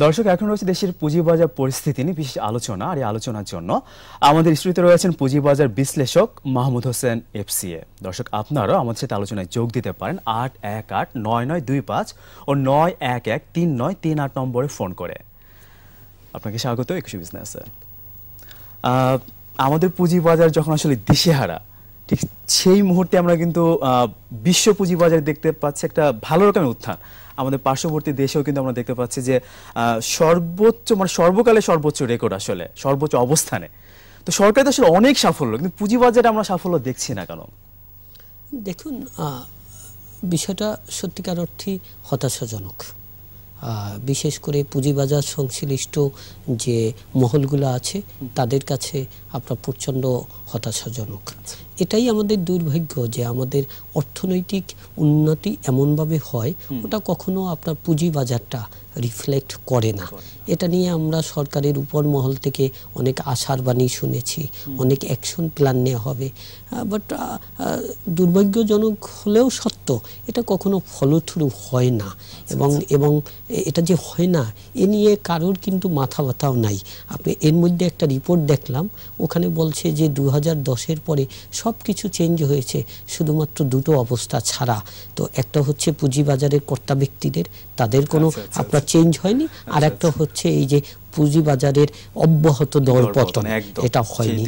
দর্শক, এখন রয়েছে দেশের পুঁজিবাজার পরিস্থিতি নিয়ে বিশেষ আলোচনা, আর এই আলোচনার জন্য আমাদের স্টুডিওতে রয়েছেন পুঁজিবাজার বিশ্লেষক মাহমুদ হোসেন এফসিএ দর্শক, আপনারাও আমাদের সাথে আলোচনায় যোগ দিতে পারেন আট এক আট নয় নয় দুই পাঁচ ও নয় এক এক তিন নয় তিন আট নম্বরে ফোন করে। আপনাকে স্বাগত, একুশে বিজনেসে আমাদের পুঁজিবাজার যখন আসলে দিশেহারা, ঠিক সেই মুহূর্তে আমরা কিন্তু বিশ্ব পুঁজিবাজারে দেখতে পাচ্ছি একটা ভালো রকমের উত্থান। আমাদের পার্শ্ববর্তী দেশেও কিন্তু আমরা দেখতে পাচ্ছি যে সর্বোচ্চ মানে সর্বকালে সর্বোচ্চ রেকর্ড আসলে, সর্বোচ্চ অবস্থানে। তো সরকার আসলে অনেক সাফল্য, কিন্তু পুঁজিবাজারে আমরা সাফল্য দেখছি না কেন? দেখুন বিষয়টা সত্যিকার অর্থে হতাশাজনক। বিশেষ করে পুঁজিবাজার সংশ্লিষ্ট যে মহলগুলো আছে তাদের কাছে আপনার প্রচণ্ড হতাশাজনক। এটাই আমাদের দুর্ভাগ্য যে আমাদের অর্থনৈতিক উন্নতি এমনভাবে হয় ওটা কখনো আপনার পুঁজিবাজারটা রিফ্লেক্ট করে না। এটা নিয়ে আমরা সরকারের উপর মহল থেকে অনেক আশার বাণী শুনেছি। অনেক অ্যাকশন প্ল্যান নেওয়া হবে। বাট দুর্ভাগ্যজনক হলেও সত্য এটা কখনো ফলো থ্রু হয় না। এবং এবং এটা যে হয় না এ নিয়ে কারোর কিন্তু মাথা ব্যথাও নাই। আপনি এর মধ্যে একটা রিপোর্ট দেখলাম ওখানে বলছে যে দু হাজার দশের পরে সব কিছু চেঞ্জ হয়েছে শুধুমাত্র দুটো অবস্থা ছাড়া। তো একটা হচ্ছে পুঁজিবাজারের কর্তা ব্যক্তিদের তাদের কোনো আচ্ছা, আচ্ছা, আপনার চেঞ্জ হয়নি। আর একটা হচ্ছে এই যে পুঁজিবাজারের অব্যাহত দরপতন। এটা হয়নি।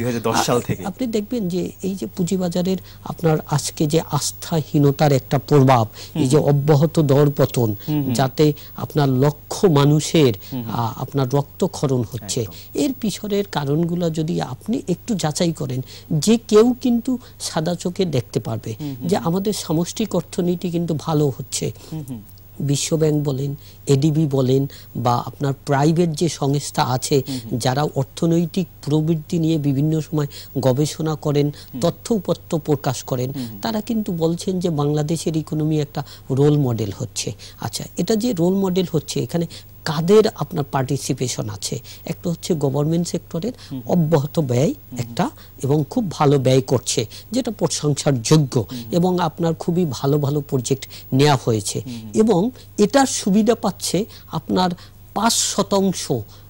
সাল থেকে। আপনি দেখবেন যে এই যে পুঁজিবাজারের আপনার আজকে যে আস্থাহীনতার একটা প্রভাব এই যে অব্যাহত দরপতন যাতে আপনার লক্ষ মানুষের আপনার রক্তক্ষরণ হচ্ছে। এর পিছনের কারণগুলো যদি আপনি একটু যাচাই করেন যে কেউ কিন্তু সাদা চোখে দেখতে পারবে যে আমাদের সামষ্টিক অর্থনীতি কিন্তু ভালো হচ্ছে। বিশ্বব্যাংক বলেন এডিবি বলেন বা আপনার প্রাইভেট যে সংস্থা আছে যারা অর্থনৈতিক প্রবৃত্তি নিয়ে বিভিন্ন সময় গবেষণা করেন তথ্য উপত্য প্রকাশ করেন তারা কিন্তু বলছেন যে বাংলাদেশের ইকোনমি একটা রোল মডেল হচ্ছে। আচ্ছা এটা যে রোল মডেল হচ্ছে এখানে কাদের আপনার পার্টিসিপেশন আছে? একটা হচ্ছে গভর্নমেন্ট সেক্টরের অব্যাহত ব্যয় একটা এবং খুব ভালো ব্যয় করছে যেটা প্রশংসার যোগ্য এবং আপনার খুবই ভালো ভালো প্রজেক্ট নেওয়া হয়েছে এবং এটার সুবিধা পাচ্ছে আপনার পাঁচ শতাংশ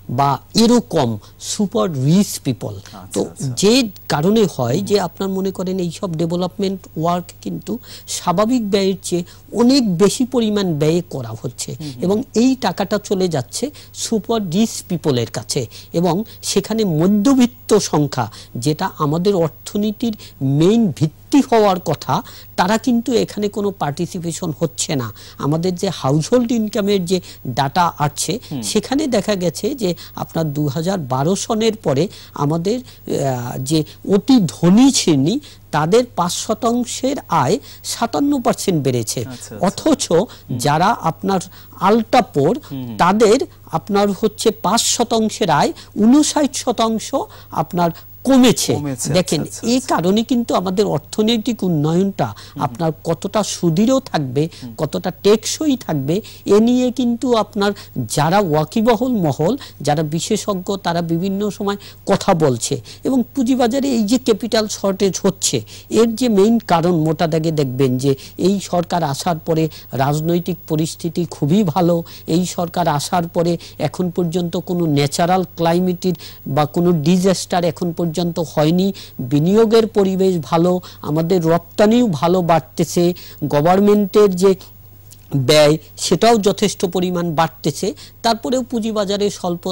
বা এরকম সুপার রিচ পিপল তো যে কারণে হয় যে আপনার মনে করেন এই সব ডেভেলপমেন্ট ওয়ার্ক কিন্তু স্বাভাবিক ব্যয়ের চেয়ে অনেক বেশি পরিমাণ ব্যয় করা হচ্ছে এবং এই টাকাটা চলে যাচ্ছে সুপার রিচ পিপলের কাছে এবং সেখানে মধ্যবিত্ত সংখ্যা যেটা আমাদের অর্থনীতির মেইন ভিত্তি হওয়ার কথা তারা কিন্তু এখানে কোনো পার্টিসিপেশন হচ্ছে না। আমাদের যে হাউসহোল্ড ইনকামের যে ডাটা আছে সেখানে দেখা গেছে যে আপনার দু সনের পরে আমাদের যে অতি ধনী শ্রেণি তাদের পাঁচ শতাংশের আয় সাতান্ন পার্সেন্ট বেড়েছে। আচ্ছা, আচ্ছা। অথচ যারা আপনার আলটাপোর তাদের আপনার হচ্ছে পাঁচ শতাংশের আয় উনষাট শতাংশ আপনার কমেছে। দেখেন আচ্ছা, এই কারণে কিন্তু আমাদের অর্থনৈতিক উন্নয়নটা আপনার কতটা সুদৃঢ় থাকবে কতটা টেকসই থাকবে এ নিয়ে কিন্তু আপনার যারা ওয়াকিবহল মহল যারা বিশেষজ্ঞ তারা বিভিন্ন সময় কথা বলছে এবং পুঁজিবাজারে এই যে ক্যাপিটাল শর্টেজ হচ্ছে এর যে মেইন কারণ মোটা দাগে দেখবেন যে এই সরকার আসার পরে রাজনৈতিক পরিস্থিতি খুবই ভালো এই সরকার আসার পরে এখন পর্যন্ত কোনো ন্যাচারাল ক্লাইমেটের বা কোনো ডিজাস্টার এখন পর্যন্ত হয়নি। বিনিয়োগের পরিবেশ ভালো আমাদের রপ্তানিও ভালো বাড়তেছে। গভর্নমেন্টের যে ব্যয় সেটাও যথেষ্ট পরিমাণ বাড়তেছে। তারপরেও পুঁজিবাজারে স্বল্প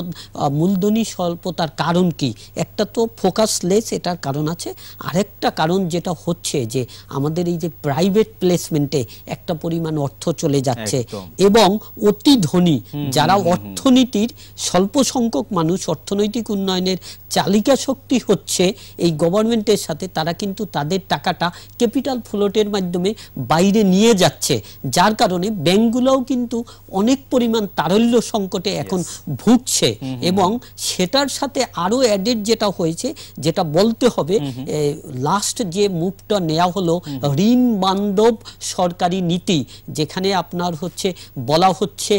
মূলধনী স্বল্পতার কারণ কি? একটা তো ফোকাসলেস এটার কারণ আছে। আরেকটা কারণ যেটা হচ্ছে যে আমাদের এই যে প্রাইভেট প্লেসমেন্টে একটা পরিমাণ অর্থ চলে যাচ্ছে এবং অতি ধনী যারা অর্থনীতির স্বল্প সংখ্যক মানুষ অর্থনৈতিক উন্নয়নের চালিকা শক্তি হচ্ছে এই গভর্নমেন্টের সাথে তারা কিন্তু তাদের টাকাটা ক্যাপিটাল ফ্লোটের মাধ্যমে বাইরে নিয়ে যাচ্ছে। যার কারণে ব্যাংকগুলোও কিন্তু অনেক পরিমাণ তারল্য সংকটে এখন ভুগছে এবং সেটার সাথে আরও অ্যাডেড যেটা হয়েছে যেটা বলতে হবে লাস্ট যে মুভটা নেওয়া হলো ঋণ বান্ধব সরকারি নীতি যেখানে আপনার হচ্ছে বলা হচ্ছে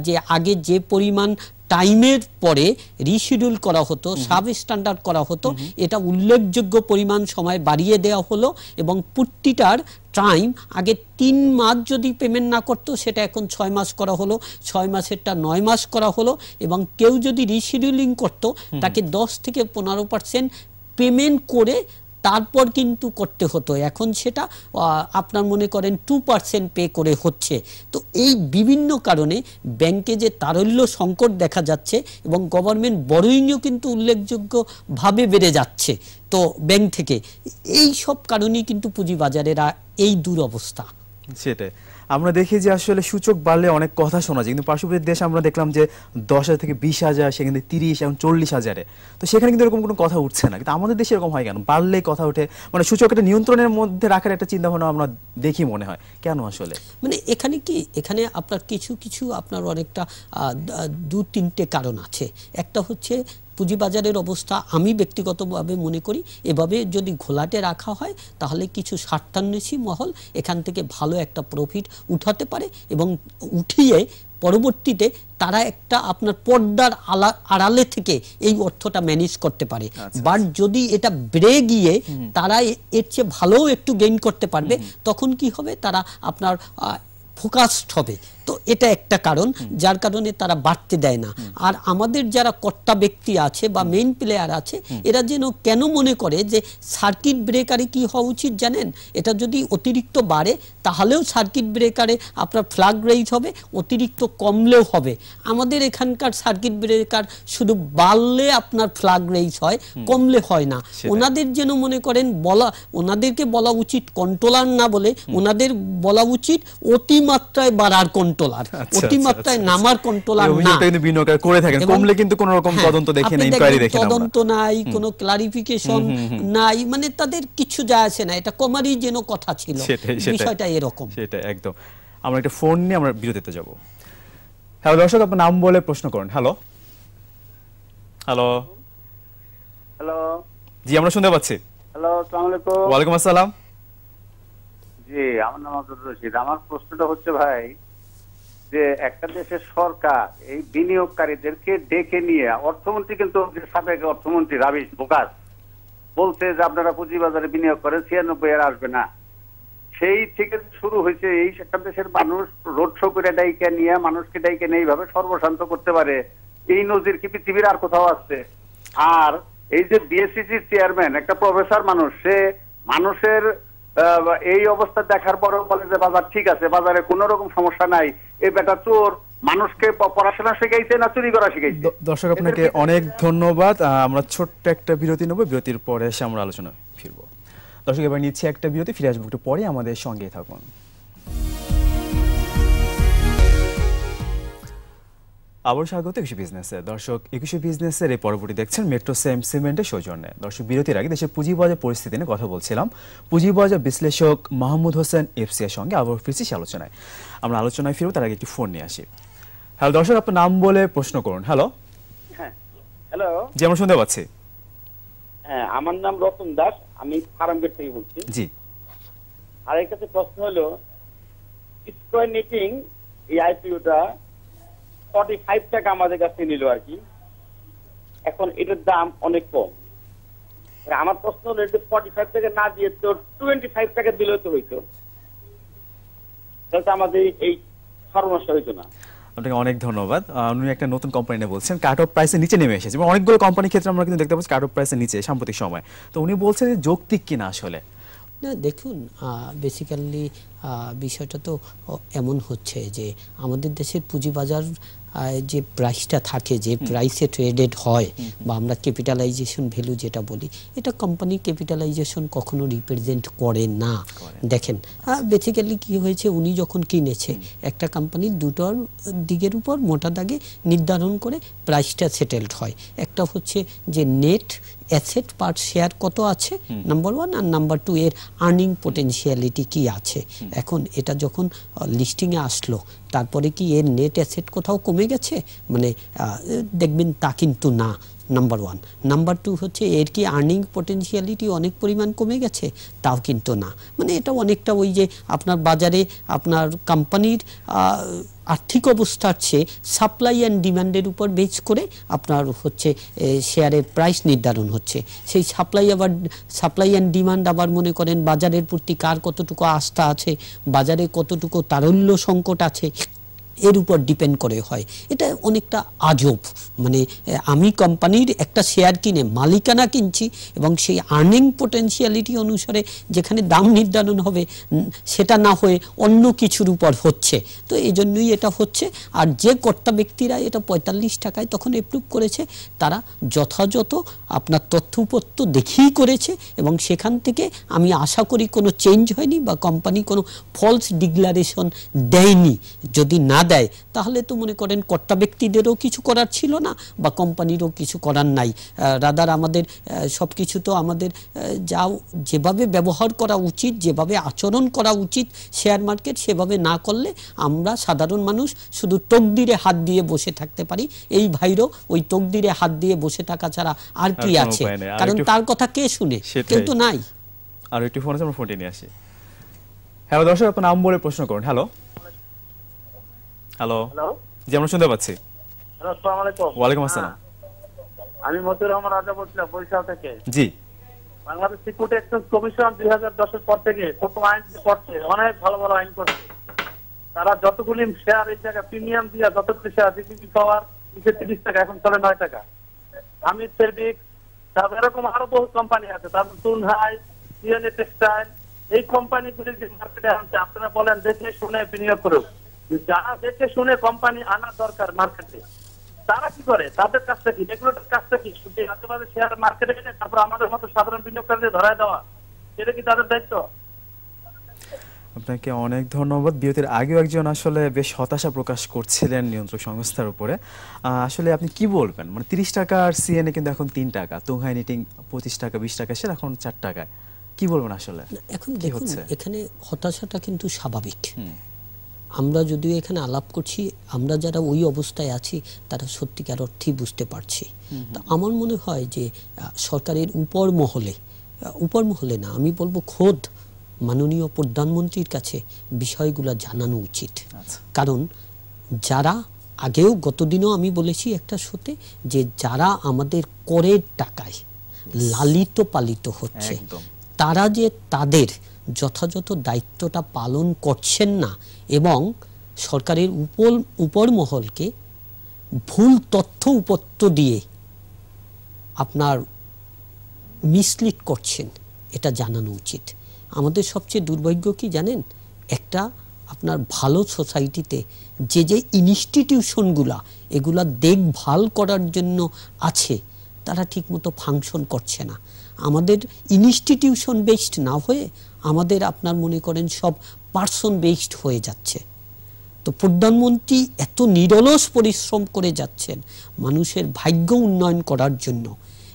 যে আগে যে পরিমাণ টাইমের পরে রিশিডিউল করা হতো সাব স্ট্যান্ডার্ড করা হতো। এটা উল্লেখযোগ্য পরিমাণ সময় বাড়িয়ে দেওয়া হলো এবং প্রতিটার টাইম আগে তিন মাস যদি পেমেন্ট না করতো সেটা এখন ছয় মাস করা হলো। ছয় মাসেরটা নয় মাস করা হলো এবং কেউ যদি রিশিডিউলিং করতো তাকে দশ থেকে পনেরো পার্সেন্ট পেমেন্ট করে তারপর কিন্তু করতে হতো। এখন সেটা আপনার মনে করেন টু পার্সেন্ট পে করে হচ্ছে। তো এই বিভিন্ন কারণে ব্যাংকে যে তারল্য সংকট দেখা যাচ্ছে এবং গভর্নমেন্ট বড়ইংও কিন্তু উল্লেখযোগ্যভাবে বেড়ে যাচ্ছে তো ব্যাংক থেকে। এই সব কারণেই কিন্তু পুঁজিবাজারের এই দুরবস্থা। সেটাই। আমরা দেখি যে আসলে সূচক বাড়লে অনেক কথা শোনা যায়। কিন্তু পার্শ্ববর্তী দেশে আমরা দেখলাম যে দশ হাজার থেকে বিশ হাজার, সেখানে তিরিশ এবং চল্লিশ হাজারে। তো সেখানে কিন্তু এরকম কোনো কথা উঠছে না। কিন্তু আমাদের দেশে এরকম হয় কেন? বাড়লেই কথা ওঠে। মানে সূচক একটা নিয়ন্ত্রণের মধ্যে রাখার একটা চিন্তা ভাবনা আমরা দেখি মনে হয়। কেন আসলে? মানে এখানে কি, এখানে আপনার কিছু কিছু আপনার অনেকটা দু, তিনটে কারণ আছে। একটা হচ্ছে পুঁজিবাজারের অবস্থা আমি ব্যক্তিগতভাবে মনে করি। এভাবে যদি ঘোলাটে রাখা হয় তাহলে কিছু স্বার্থান্বেষী মহল এখান থেকে ভালো একটা প্রফিট উঠাতে পারে এবং উঠিয়ে পরবর্তীতে তারা একটা আপনার পর্দার আলা আড়ালে থেকে এই অর্থটা ম্যানেজ করতে পারে। বাট যদি এটা বেড়ে গিয়ে তারা এর চেয়ে ভালো একটু গেইন করতে পারবে তখন কি হবে? তারা আপনার ফোকাসড হবে। তো এটা একটা কারণ যার কারণে তারা বাড়তে দেয় না। আর আমাদের যারা কর্তা ব্যক্তি আছে বা মেইন প্লেয়ার আছে এরা যেন কেন মনে করে যে সার্কিট ব্রেকারে কি হওয়া উচিত জানেন? এটা যদি অতিরিক্ত বাড়ে তাহলেও সার্কিট ব্রেকারে আপনার ফ্ল্যাগ রেইজ হবে অতিরিক্ত কমলেও হবে। আমাদের এখানকার সার্কিট ব্রেকার শুধু বাড়লে আপনার ফ্ল্যাগ রেইজ হয় কমলে হয় না। ওনাদের যেন মনে করেন বলা ওনাদেরকে বলা উচিত কন্ট্রোলার না বলে ওনাদের বলা উচিত অতিমাত্রায় বাড়ার কন্ট্রোলার আচ্ছা, অতিমাত্রায় আচ্ছা, নামার কন্ট্রোলার না। কিন্তু করে থাকেন। কমলে কিন্তু কোনো রকম হ্যাঁ, তদন্ত দেখি না ইনকোয়ারি দেখি না তদন্ত নাই কোনো ক্লারিফিকেশন নাই মানে তাদের কিছু যায় আসে না। এটা কমারই যেন কথা ছিল। বিষয়টা এরকম। সেটাই একদম। আমরা একটা ফোন নিয়ে আমরা বিরতিতে যাব। হ্যালো দর্শক আপনার নাম বলে প্রশ্ন করুন। হ্যালো। হ্যালো। হ্যালো। জি আমরা শুনতে পাচ্ছি। হ্যালো আসসালামু আলাইকুম। ওয়ালাইকুম আসসালাম। জি আমার নাম আব্দুর রশিদ। আমার প্রশ্নটা হচ্ছে ভাই যে একটা দেশের সরকার এই বিনিয়োগকারীদেরকে ডেকে নিয়ে, অর্থমন্ত্রী কিন্তু সাবেক অর্থমন্ত্রী রাবিশ বোকাস বলছে যে আপনারা পুঁজিবাজারে বিনিয়োগ করেন, ছিয়ানব্বই আর আসবে না। সেই থেকে শুরু হয়েছে এই একটা দেশের মানুষ রোড শো করে ডাইকে নিয়ে, মানুষকে ডাইকে নিয়ে এইভাবে সর্বশান্ত করতে পারে। এই নজির কি পৃথিবীর আর কোথাও আছে? আর এই যে বিএসসিসি চেয়ারম্যান একটা প্রফেসর মানুষ, সে মানুষের এই অবস্থা দেখার পরেও বলে যে বাজার ঠিক আছে বাজারে কোনো রকম সমস্যা নাই। এই বেটা চোর মানুষকে পড়াশোনা শিখাইছে না চুরি করা শিখাইছে? দর্শক আপনাকে অনেক ধন্যবাদ। আমরা ছোট্ট একটা বিরতি নেব বিরতির পরে এসে আমরা আলোচনা ফিরবো। দর্শক এবার নিচ্ছে একটা বিরতি ফিরে আসব একটু পরে আমাদের সঙ্গে থাকুন। আবার স্বাগত একুশে বিজনেসে দর্শক একুশে বিজনেসের এই পরবর্তী দেখছেন মেট্রো সেম সিমেন্টের সৌজন্যে। দর্শক বিরতির আগে দেশের পুঁজিবাজার পরিস্থিতি নিয়ে কথা বলছিলাম। পুঁজিবাজার বিশ্লেষক মাহমুদ হোসেন এফসি এর সঙ্গে আবার ফিরছি আলোচনায়। আমরা আলোচনায় ফিরবো তার আগে একটি ফোন নিয়ে আসি। হ্যালো দর্শক আপনার নাম বলে প্রশ্ন করুন। হ্যালো হ্যাঁ। হ্যালো জি আমরা শুনতে পাচ্ছি। হ্যাঁ আমার নাম রতন দাস আমি ফার্মগেট থেকে বলছি। জি। আর এর কাছে প্রশ্ন হলো স্কোয়ার নিটিং এই আইপিওটা ফর্টি ফাইভ টাকা আমাদের কাছে নিল আর কি এখন এটার দাম অনেক কম। আমার প্রশ্ন হলো এটা ফর্টি ফাইভ টাকা না দিয়ে তো টোয়েন্টি ফাইভ টাকা দিলেও তো হইতো। তাহলে আমাদের এই সর্বনাশা হইতো না। আপনাকে অনেক ধন্যবাদ। উনি একটা নতুন কোম্পানি নিয়ে বলছেন কাট অফ প্রাইসের নিচে নেমে এসেছে। এবং অনেকগুলো কোম্পানির ক্ষেত্রে আমরা কিন্তু দেখতে পাচ্ছি কাট অফ প্রাইসের নিচে সাম্প্রতিক সময়। তো উনি বলছেন যে যৌক্তিক কিনা আসলে? না দেখুন বেসিক্যালি বিষয়টা তো এমন হচ্ছে যে আমাদের দেশের পুঁজিবাজার যে প্রাইসটা থাকে যে প্রাইসে ট্রেডেড হয় বা আমরা ক্যাপিটালাইজেশন ভ্যালু যেটা বলি এটা কোম্পানি ক্যাপিটালাইজেশন কখনো রিপ্রেজেন্ট করে না। দেখেন বেসিক্যালি কি হয়েছে উনি যখন কিনেছে একটা কোম্পানি দুটোর দিকের উপর মোটা দাগে নির্ধারণ করে প্রাইসটা সেটেলড হয়। একটা হচ্ছে যে নেট অ্যাসেট পার শেয়ার কত আছে? নাম্বার ওয়ান আর নাম্বার টু এর আর্নিং পোটেনশিয়ালিটি কি আছে? এখন এটা যখন লিস্টিংয়ে আসলো তারপরে কি এর নেট অ্যাসেট কোথাও কমে গেছে? মানে আহ, দেখবেন তা কিন্তু না। নাম্বার ওয়ান নাম্বার টু হচ্ছে, এর কি আর্নিং পটেনশিয়ালিটি অনেক পরিমাণ কমে গেছে? তাও কিন্তু না। মানে এটা অনেকটা ওই যে আপনার বাজারে, আপনার কোম্পানির আর্থিক অবস্থার চেয়ে সাপ্লাই অ্যান্ড ডিমান্ডের উপর বেচ করে আপনার হচ্ছে শেয়ারের প্রাইস নির্ধারণ হচ্ছে। সেই সাপ্লাই আবার সাপ্লাই অ্যান্ড ডিমান্ড আবার মনে করেন বাজারের প্রতি কার কতটুকু আস্থা আছে, বাজারে কতটুকু তারল্য সংকট আছে এর উপর ডিপেন্ড করে হয়। এটা অনেকটা আজব। মানে আমি কোম্পানির একটা শেয়ার কিনে, মালিকানা কিনছি এবং সেই আর্নিং পোটেনশিয়ালিটি অনুসারে যেখানে দাম নির্ধারণ হবে সেটা না হয়ে অন্য কিছুর উপর হচ্ছে। তো এই জন্যই এটা হচ্ছে। আর যে কর্তা ব্যক্তিরা এটা পঁয়তাল্লিশ টাকায় তখন এপ্রুভ করেছে, তারা যথাযথ আপনার তথ্য উপত্য দেখেই করেছে এবং সেখান থেকে আমি আশা করি কোনো চেঞ্জ হয়নি বা কোম্পানি কোনো ফলস ডিক্লারেশন দেয়নি। যদি না দেয় তাহলে তো মনে করেন কর্তা ব্যক্তিদেরও কিছু করার ছিল না বা কোম্পানিরও কিছু করার নাই। রাদার আমাদের সব কিছু তো আমাদের যা যেভাবে ব্যবহার করা উচিত যেভাবে আচরণ করা উচিত শেয়ার মার্কেট সেভাবে না করলে আমরা সাধারণ মানুষ শুধু তকদিরে হাত দিয়ে বসে থাকতে পারি। এই ভাইরও ওই তকদিরে হাত দিয়ে বসে থাকা ছাড়া আর কি আছে? কারণ তার কথা কে শুনে? সেটাই। কেউ তো নাই। আর একটু ফোন আছে আমরা ফোনটি নিয়ে আসি। হ্যালো দর্শক আপনার নাম বলে প্রশ্ন করুন। হ্যালো। হ্যালো জি আমরা শুনতে পাচ্ছি। আসসালামু আলাইকুম। ওয়ালাইকুম আসসালাম। হ্যাঁ, আমি মতিউর রহমান রাজা বলছিলাম বরিশাল থেকে। জি। বাংলাদেশ সিকিউরিটি এক্সচেঞ্জ কমিশন দুই হাজার দশের পর থেকে কত আইন করছে অনেক ভালো ভালো আইন করছে। তারা যতগুলি শেয়ার এই জায়গায় প্রিমিয়াম দিয়া যতগুলি শেয়ার ডিপিপি পাওয়ার নিচে তিরিশ টাকা এখন চলে নয় টাকা। আমি ফেরবিক তারপর এরকম আরও বহু কোম্পানি আছে তারপর তুনহাই সিএনএ টেক্সটাইল এই কোম্পানিগুলি যে মার্কেটে আনছে আপনারা বলেন দেখে শুনে বিনিয়োগ করুক। যারা দেখে শুনে কোম্পানি আনা দরকার মার্কেটে তারা কি করে? তাদের কাজটা কি রেগুলেটর কাজটা কি শুধু আশেপাশে শেয়ার মার্কেটে এনে তারপর আমাদের মতো সাধারণ বিনিয়োগকারীদের ধরায় দেওয়া এটা কি তাদের দায়িত্ব? আপনাকে অনেক ধন্যবাদ। বিরতির আগেও একজন আসলে বেশ হতাশা প্রকাশ করছিলেন নিয়ন্ত্রক সংস্থার উপরে। আসলে আপনি কি বলবেন? মানে তিরিশ টাকার সিএনএ কিন্তু এখন তিন টাকা তুংহাই নিটিং পঁচিশ টাকা বিশ টাকা সে এখন চার টাকায়। কি বলবেন আসলে? এখন কি দেখুন হচ্ছে? এখানে হতাশাটা কিন্তু স্বাভাবিক। আমরা যদিও এখানে আলাপ করছি আমরা যারা ওই অবস্থায় আছি তারা সত্যিকার অর্থেই বুঝতে পারছি। তা আমার মনে হয় যে সরকারের উপর মহলে উপর মহলে না আমি বলব খোদ মাননীয় প্রধানমন্ত্রীর কাছে বিষয়গুলো জানানো উচিত। আচ্ছা। কারণ যারা আগেও গতদিনও আমি বলেছি একটা শোতে যে যারা আমাদের করের টাকায় লালিত পালিত হচ্ছে তারা যে তাদের যথাযথ দায়িত্বটা পালন করছেন না এবং সরকারের উপর উপর মহলকে ভুল তথ্য উপত্য দিয়ে আপনার মিসলিড করছেন, এটা জানানো উচিত। আমাদের সবচেয়ে দুর্ভাগ্য কি জানেন? একটা আপনার ভালো সোসাইটিতে যে যে ইনস্টিটিউশনগুলা এগুলা দেখভাল করার জন্য আছে, তারা ঠিকমতো ফাংশন করছে না। আমাদের ইনস্টিটিউশন বেসড না হয়ে আমাদের আপনার মনে করেন সব পার্সন বেসড হয়ে যাচ্ছে। তো প্রধানমন্ত্রী এত নিরলস পরিশ্রম করে যাচ্ছেন মানুষের ভাগ্য উন্নয়ন করার জন্য,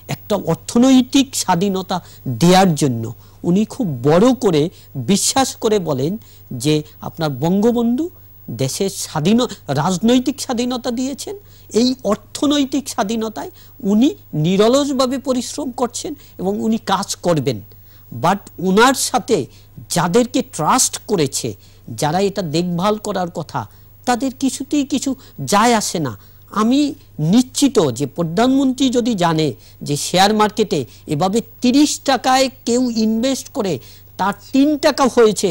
একটা অর্থনৈতিক স্বাধীনতা দেওয়ার জন্য। উনি খুব বড় করে বিশ্বাস করে বলেন যে আপনার বঙ্গবন্ধু দেশের স্বাধীন, রাজনৈতিক স্বাধীনতা দিয়েছেন, এই অর্থনৈতিক স্বাধীনতায় উনি নিরলসভাবে পরিশ্রম করছেন এবং উনি কাজ করবেন। বাট ওনার সাথে যাদেরকে ট্রাস্ট করেছে, যারা এটা দেখভাল করার কথা, তাদের কিছুতেই কিছু যায় আসে না। আমি নিশ্চিত যে প্রধানমন্ত্রী যদি জানে যে শেয়ার মার্কেটে এভাবে তিরিশ টাকায় কেউ ইনভেস্ট করে তার তিন টাকা হয়েছে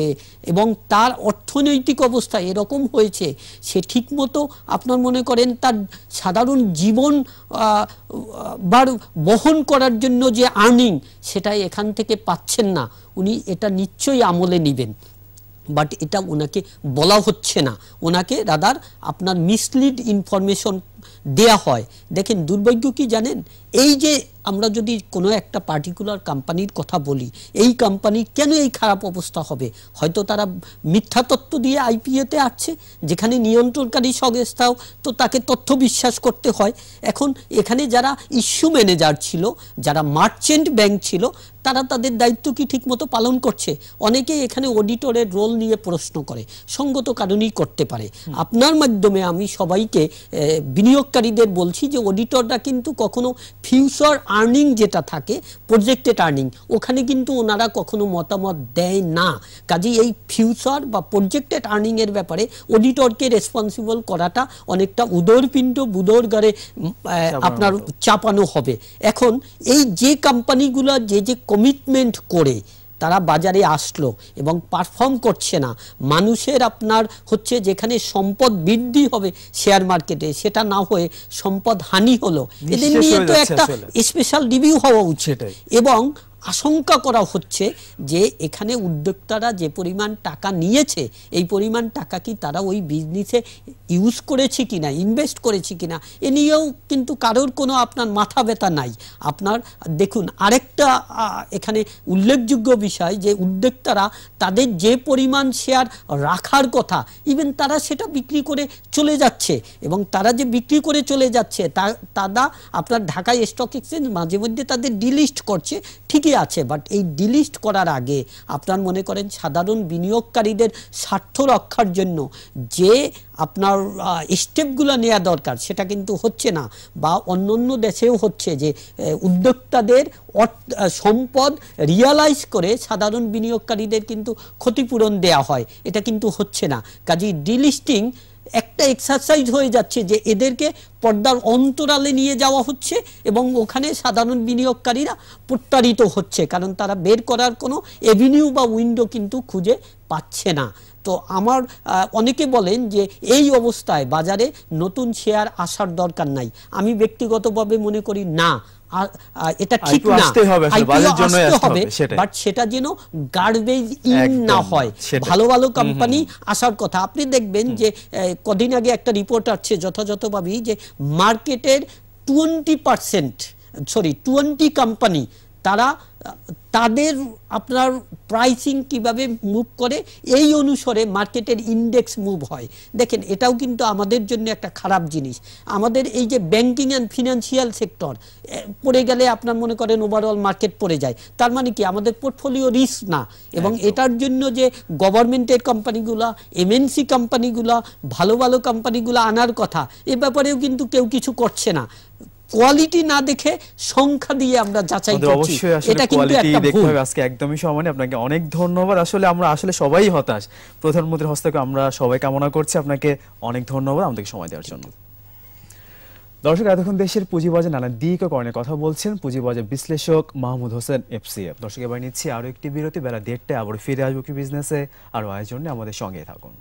এবং তার অর্থনৈতিক অবস্থা এরকম হয়েছে, সে ঠিকমতো আপনার মনে করেন তার সাধারণ জীবন বার বহন করার জন্য যে আর্নিং সেটা এখান থেকে পাচ্ছেন না। উনি এটা নিশ্চয়ই আমলে নেবেন। বাট এটা ওনাকে বলা হচ্ছে না। ওনাকে রাদার আপনার মিসলিড ইনফরমেশন দেয়া হয়। দেখেন দুর্ভাগ্য কি জানেন? এই যে আমরা যদি কোনো একটা পার্টিকুলার কোম্পানির কথা বলি এই কোম্পানি কেন এই খারাপ অবস্থা হবে? হয়তো তারা মিথ্যা তথ্য দিয়ে আইপিএতে আসছে যেখানে নিয়ন্ত্রণকারী সংস্থাও তো তাকে তথ্য বিশ্বাস করতে হয়। এখন এখানে যারা ইস্যু ম্যানেজার ছিল যারা মার্চেন্ট ব্যাংক ছিল তারা তাদের দায়িত্ব কি ঠিকমতো পালন করছে? অনেকেই এখানে অডিটরের রোল নিয়ে প্রশ্ন করে সঙ্গত কারণেই করতে পারে। আপনার মাধ্যমে আমি সবাইকে বিনিয়োগ বিনিয়োগকারীদের বলছি যে অডিটররা কিন্তু কখনো ফিউচার আর্নিং যেটা থাকে প্রজেক্টেড আর্নিং ওখানে কিন্তু ওনারা কখনো মতামত দেয় না। কাজে এই ফিউচার বা প্রজেক্টেড আর্নিং এর ব্যাপারে অডিটরকে রেসপন্সিবল করাটা অনেকটা উদরপিণ্ড উম, আহ, আপনার চাপানো হবে। এখন এই যে কোম্পানিগুলো যে যে কমিটমেন্ট করে তারা বাজারে আসলো এবং পারফর্ম করছে না। মানুষের আপনার হচ্ছে যেখানে সম্পদ বৃদ্ধি হবে শেয়ার মার্কেটে সেটা না হয়ে সম্পদ হানি হলো। এদের নিয়ে তো একটা স্পেশাল রিভিউ হওয়া উচিত। এবং আশঙ্কা করা হচ্ছে যে এখানে উদ্যোক্তারা যে পরিমাণ টাকা নিয়েছে, এই পরিমাণ টাকা কি তারা ওই বিজনেসে ইউজ করেছে কিনা ইনভেস্ট করেছে কিনা, এ নিয়েও কিন্তু কারোর কোনো আপনার মাথা ব্যথা নাই। আপনার, দেখুন, আরেকটা এখানে উল্লেখযোগ্য বিষয় যে উদ্যোক্তারা তাদের যে পরিমাণ শেয়ার রাখার কথা ইভেন তারা সেটা বিক্রি করে চলে যাচ্ছে এবং তারা যে বিক্রি করে চলে যাচ্ছে, তা, তারা আপনার ঢাকায় স্টক এক্সচেঞ্জ মাঝে মধ্যে তাদের ডিলিস্ট করছে, ঠিকই আছে বাট এই ডিলিস্ট করার আগে আপনার মনে করেন সাধারণ বিনিয়োগকারীদের স্বার্থ রক্ষার জন্য যে আপনার স্টেপগুলো নেওয়া দরকার, সেটা কিন্তু হচ্ছে না। বা অন্য অন্য দেশেও হচ্ছে যে উদ্যোক্তাদের সম্পদ রিয়ালাইজ করে সাধারণ বিনিয়োগকারীদের কিন্তু ক্ষতিপূরণ দেয়া হয়। এটা কিন্তু হচ্ছে না। কাজেই ডিলিস্টিং একটা এক্সারসাইজ হয়ে যাচ্ছে যে এদেরকে পর্দার অন্তরালে নিয়ে যাওয়া হচ্ছে এবং ওখানে সাধারণ বিনিয়োগকারীরা প্রতারিত হচ্ছে। কারণ তারা বের করার কোনো এভিনিউ বা উইন্ডো কিন্তু খুঁজে পাচ্ছে না। তো আমার অনেকে বলেন যে এই অবস্থায় বাজারে নতুন শেয়ার আসার দরকার নাই। আমি ব্যক্তিগতভাবে মনে করি না। এটা ঠিক না। হবে বাট সেটা যেন গার্বেজ ইন না হয়। ভালো ভালো কোম্পানি আসার কথা। আপনি দেখবেন যে কদিন আগে একটা রিপোর্ট আসছে যথাযথভাবেই যে মার্কেটের twenty percent sorry twenty company তারা তাদের আপনার প্রাইসিং কীভাবে মুভ করে এই অনুসারে মার্কেটের ইন্ডেক্স মুভ হয়। দেখেন এটাও কিন্তু আমাদের জন্য একটা খারাপ জিনিস। আমাদের এই যে ব্যাংকিং অ্যান্ড ফিনান্সিয়াল সেক্টর পড়ে গেলে আপনার মনে করেন ওভারঅল মার্কেট পড়ে যায়। তার মানে কি? আমাদের পোর্টফোলিও রিস্ক না। এবং এটার জন্য যে গভর্নমেন্টের কোম্পানিগুলা এমএনসি কোম্পানিগুলা ভালো ভালো কোম্পানিগুলো আনার কথা এ ব্যাপারেও কিন্তু কেউ কিছু করছে না। কোয়ালিটি না দেখে সংখ্যা দিয়ে আমরা যাচাই করছি। এটা কিন্তু কোয়ালিটি একটা দেখতে হবে। আজকে একদমই সময় আপনাকে অনেক ধন্যবাদ। আসলে আমরা আসলে সবাই হতাশ। প্রধানমন্ত্রীর হস্তকে আমরা সবাই কামনা করছি। আপনাকে অনেক ধন্যবাদ আমাদেরকে সময় দেওয়ার জন্য। দর্শক এতক্ষণ দেশের পুঁজিবাজার নানা দিক ও করণের কথা বলছেন পুঁজিবাজার বিশ্লেষক মাহমুদ হোসেন এফসিএফ। দর্শক এবার নিচ্ছি আরও একটি বিরতি। বেলা দেড়টায় আবার ফিরে আসব কি বিজনেসে। আরও আয়োজনে আমাদের সঙ্গে থাকুন.